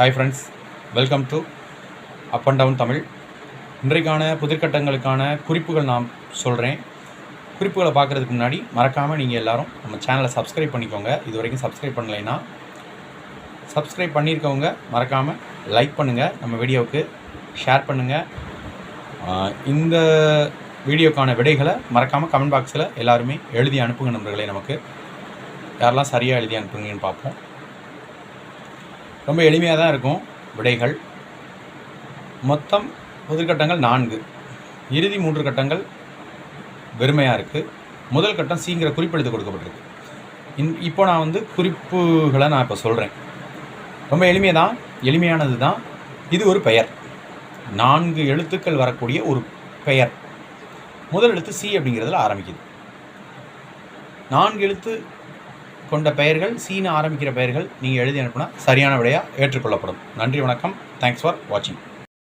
Hi friends welcome to up and down Tamil இன்றைக்கான புதிர்கட்டங்களுக்கான குறிப்புகள் நான் சொல்கிறேன் குறிப்புகளை பார்க்குறதுக்கு முன்னாடி மறக்காமல் நீங்கள் எல்லோரும் நம்ம சேனலை சப்ஸ்கிரைப் பண்ணிக்கோங்க. இது வரைக்கும் சப்ஸ்கிரைப் பண்ணலைன்னா சப்ஸ்கிரைப் பண்ணியிருக்கவங்க மறக்காமல் லைக் பண்ணுங்கள் நம்ம வீடியோவுக்கு ஷேர் பண்ணுங்கள் இந்த வீடியோக்கான விடைகளை மறக்காமல் கமெண்ட் பாக்ஸில் எல்லாருமே எழுதி அனுப்புங்க நண்பர்களே நமக்கு. யாரெல்லாம் சரியாக எழுதி அனுப்புங்கன்னு பார்ப்போம். ரொம்ப எளிமையாக தான் இருக்கும். விடைகள். மொத்தம் புதிர்கட்டங்கள் நான்கு. இறுதி மூன்று கட்டங்கள் வெறுமையாக இருக்குது முதல் கட்டம் சீங்கிற குறிப்பெடுத்து கொடுக்கப்பட்டிருக்கு. இன் இப்போ நான் வந்து குறிப்புகளை நான் இப்போ சொல்கிறேன் ரொம்ப எளிமையாக தான் எளிமையானது தான். இது ஒரு பெயர். நான்கு எழுத்துக்கள் வரக்கூடிய ஒரு பெயர். முதல் எழுத்து சி அப்படிங்கிறதுல ஆரம்பிக்குது. நான்கு எழுத்து கொண்ட பெயர்கள் சீன ஆரம்பிக்கிற பெயர்கள் நீங்கள் எழுதி அனுப்புனா சரியான விடையாக ஏற்றுக்கொள்ளப்படும். நன்றி வணக்கம். தேங்க்ஸ் ஃபார் வாட்சிங்